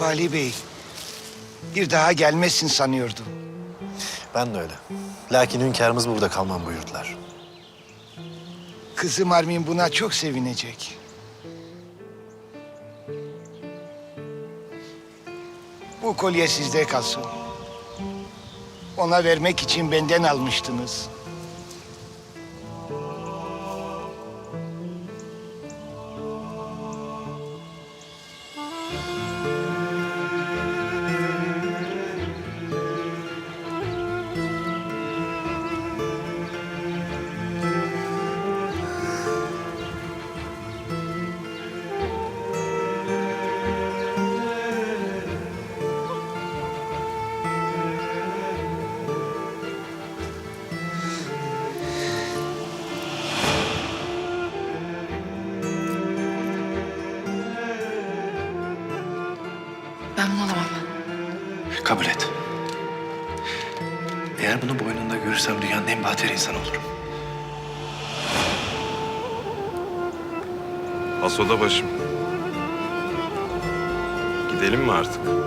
Bali Bey, bir daha gelmezsin sanıyordum. Ben de öyle. Lakin hünkârımız burada kalmam buyurdular. Kızım Armin buna çok sevinecek. Bu kolye sizde kalsın. Ona vermek için benden almıştınız. Kabul et. Eğer bunu boynunda görürsem dünyanın en bahtiyar insanı olurum. Hasoda başım. Gidelim mi artık?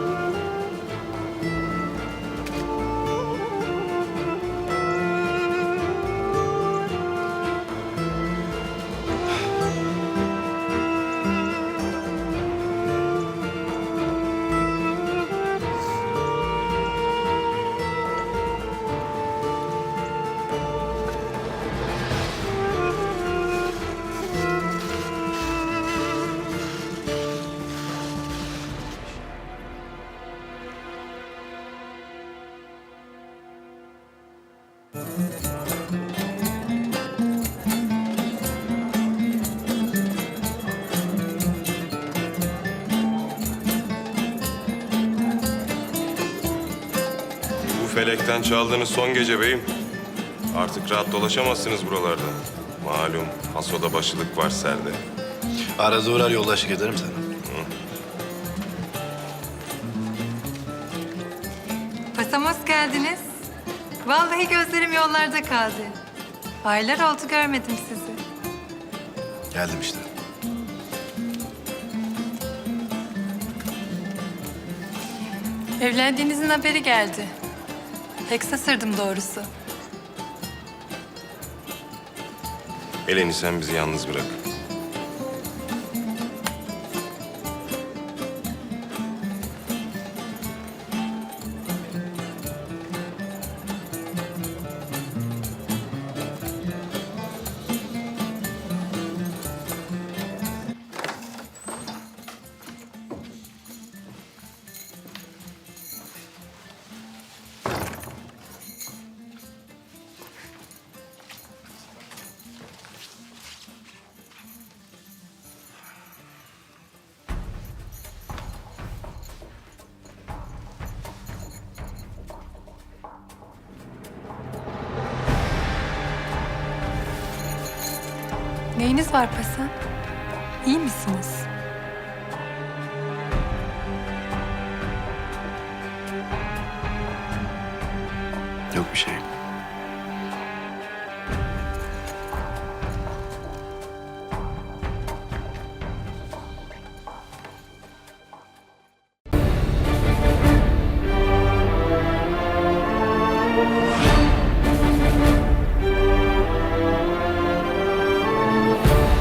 Felekten çaldığınız son gece beyim. Artık rahat dolaşamazsınız buralarda. Malum Hasoda başılık var serde. Arada uğrar yoldaşlık ederim sana. Pasam hoş geldiniz. Vallahi gözlerim yollarda kaldı. Aylar oldu görmedim sizi. Geldim işte. Evlendiğinizin haberi geldi. Pek şaşırdım doğrusu. Eleni sen bizi yalnız bırak. Neyiniz var Pasan? İyi misiniz? Yok bir şey.